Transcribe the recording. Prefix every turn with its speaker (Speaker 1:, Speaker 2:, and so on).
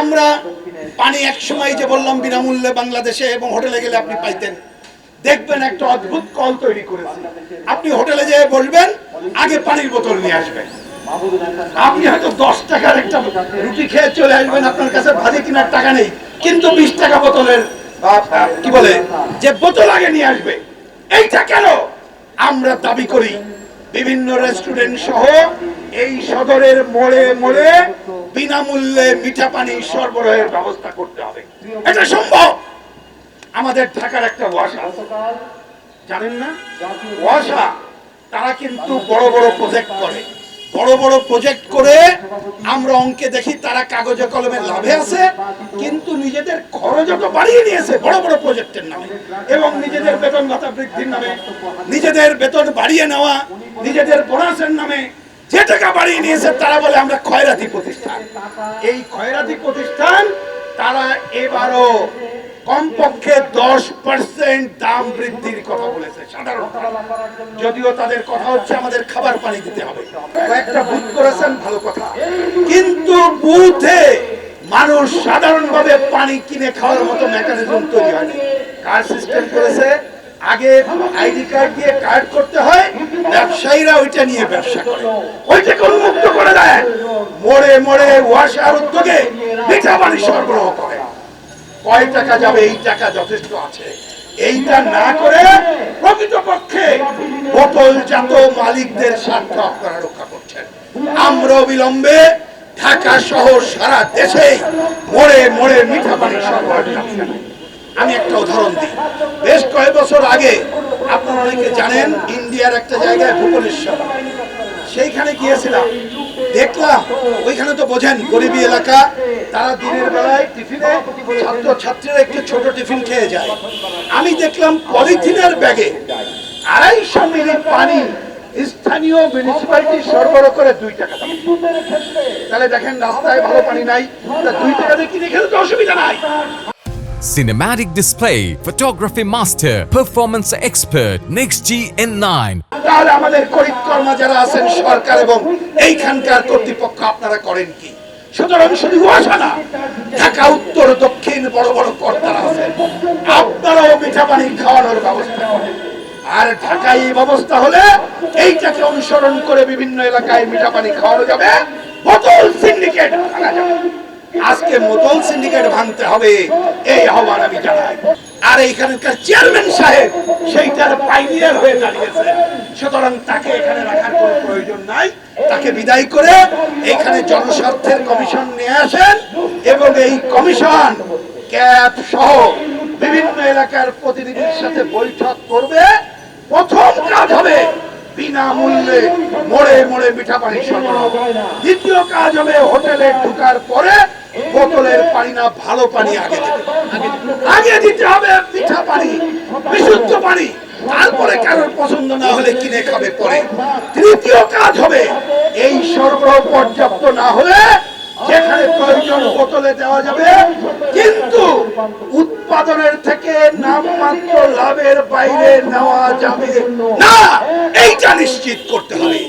Speaker 1: আমরা পানি এক সময় যে বললাম বিনামূল্যে বাংলাদেশে এবং হোটেলে গেলে আপনি পাইতেন। দেখবেন একটা অদ্ভুত কল তৈরি করেছি। আপনি হোটেলে যেয়ে বলবেন আগে পানির বোতল নিয়ে আসবেন। আপনি হয়তো দশ টাকার একটা রুটি খেয়ে চলে আসবেন আপনার কাছে ভাজি কেনার টাকা নেই, কিন্তু বিশ টাকা বোতলের কি বলে, যে বোতল আগে নিয়ে আসবে। এইটা কেন? আমরা দাবি করি, বিভিন্ন রেস্টুরেন্ট সহ এই সদরের মোড়ে মোড়ে বিনামূল্যে মিঠা পানি সরবরাহের ব্যবস্থা করতে হবে। এটা সম্ভব? আমাদের ঢাকার একটা ওয়াসা। জানেন না? ওয়াসা, তারা কিন্তু বড় বড় প্রজেক্ট করে। বড় বড় প্রজেক্ট করে আমরা অঙ্কে দেখি তারা কাগজে কলমে লাভে আছে, কিন্তু নিজেদের খরচ তো বাড়িয়ে নিয়েছে বড় বড় প্রজেক্টের নামে। এবং নিজেদের বেতন ভাতা বৃদ্ধির নামে, নিজেদের বেতন বাড়িয়ে নেওয়া, নিজেদের বোনাসের নামে যে টাকা বাড়িয়ে নিয়েছে তারা বলে আমরা খয়রাতি প্রতিষ্ঠান। এই খয়রাতি প্রতিষ্ঠান, তারা এবারও কমপক্ষে দশ পার্সেন্ট দাম বৃদ্ধির কথা বলেছে, সাধারণ। যদিও তাদের কথা হচ্ছে, আমাদের খাবার পানি দিতে হবে। কয়েকটা বুথ করেছেন, ভালো কথা। কিন্তু বুথে মানুষ সাধারণভাবে পানি কিনে খাওয়ার মতো মেকানিজম তৈরি হয়নি। কার্ড সিস্টেম করেছে? আগে আইডি কার্ড দিয়ে কার্ড করতে হয় ব্যবসায়ীরা ওইটা নিয়ে ব্যবসা করে। ওইটাকে উন্মুক্ত করে দেয়। মোড়ে মোড়ে ওয়াসার উদ্যোগে মিঠা পানি সরবরাহ করে। কয় টাকা যাবে? এই টাকা যথেষ্ট আছে। এইটা না করে প্রকৃতপক্ষে বোতল জাত মালিকদের স্বার্থ আপনারা রক্ষা করছেন। আমরা বিলম্বে ঢাকা সহ সারা দেশে মোড়ে মোড়ে মিঠা পানি সরবরাহ আমি একটা উদাহরণ দিই। বেশ কয়েক বছর আগে আপনারা জানেন, ইন্ডিয়ার একটা জায়গায় ভুবনেশ্বর। সেইখানে গিয়েছিলাম। দেখলাম, ওইখানে তো বোঝেন, গরিবী এলাকা। তারা দিনের বেলায় টিফিনে ছাত্র ছাত্রীরা একটু ছোট টিফিন খেয়ে যায়। আমি দেখলাম, পলিথিনের ব্যাগে আড়াইশো মিলি পানি স্থানীয় মিউনিসিপালিটি সরবরাহ করে দুই টাকা। তাহলে দেখেন, রাস্তায় ভালো পানি নাই। দুই টাকা দিয়ে কিনে খেলে তো অসুবিধা নাই।
Speaker 2: Cinematic display, photography master, performance expert, Next G N9.
Speaker 1: তাহলে আমাদের কর্মা যারা আছেন সরকার এবং এইখানকার কর্তৃপক্ষ আপনারা করেন কি? সুতরাং শুধু আশা না ঢাকা উত্তর দক্ষিণ বড় বড় কর্তারা আছেন। আপনারাও পানি খাওয়ানোর ব্যবস্থা করেন। আর ঢাকায় এই ব্যবস্থা হলে এইটাকে অনুসরণ করে বিভিন্ন এলাকায় মিঠা পানি খাওয়ানো যাবে। বোতল সিন্ডিকেট যাবে। আজকে বোতল সিন্ডিকেট ভাঙতে হবে, এই আহ্বান আমি জানাই। আর এইখানকার চেয়ারম্যান সাহেব সেইটার পাইনিয়ার হয়ে দাঁড়িয়েছে। সুতরাং তাকে এখানে রাখার কোনো প্রয়োজন নাই। তাকে বিদায় করে এখানে জনস্বার্থের কমিশন নিয়ে আসেন এবং এই কমিশন ক্যাপ সহ বিভিন্ন এলাকার প্রতিনিধির সাথে বৈঠক করবে। প্রথম কাজ হবে বিনামূল্যে মোড়ে মোড়ে মিঠা পানি সরবরাহ। দ্বিতীয় কাজ হবে হোটেলে ঢুকার পরে বোতলের পানি না, ভালো পানি আগে আগে দিতে হবে মিঠা পানি, বিশুদ্ধ পানি। তারপরে কারোর পছন্দ না হলে কিনে খাবে পরে। তৃতীয় কাজ হবে, এই সরবরাহ পর্যাপ্ত না হলে যেখানে প্রয়োজন বোতলে দেওয়া যাবে, কিন্তু উৎপাদনের থেকে নামমাত্র লাভের বাইরে নেওয়া যাবে না। এইটা নিশ্চিত করতে হবে।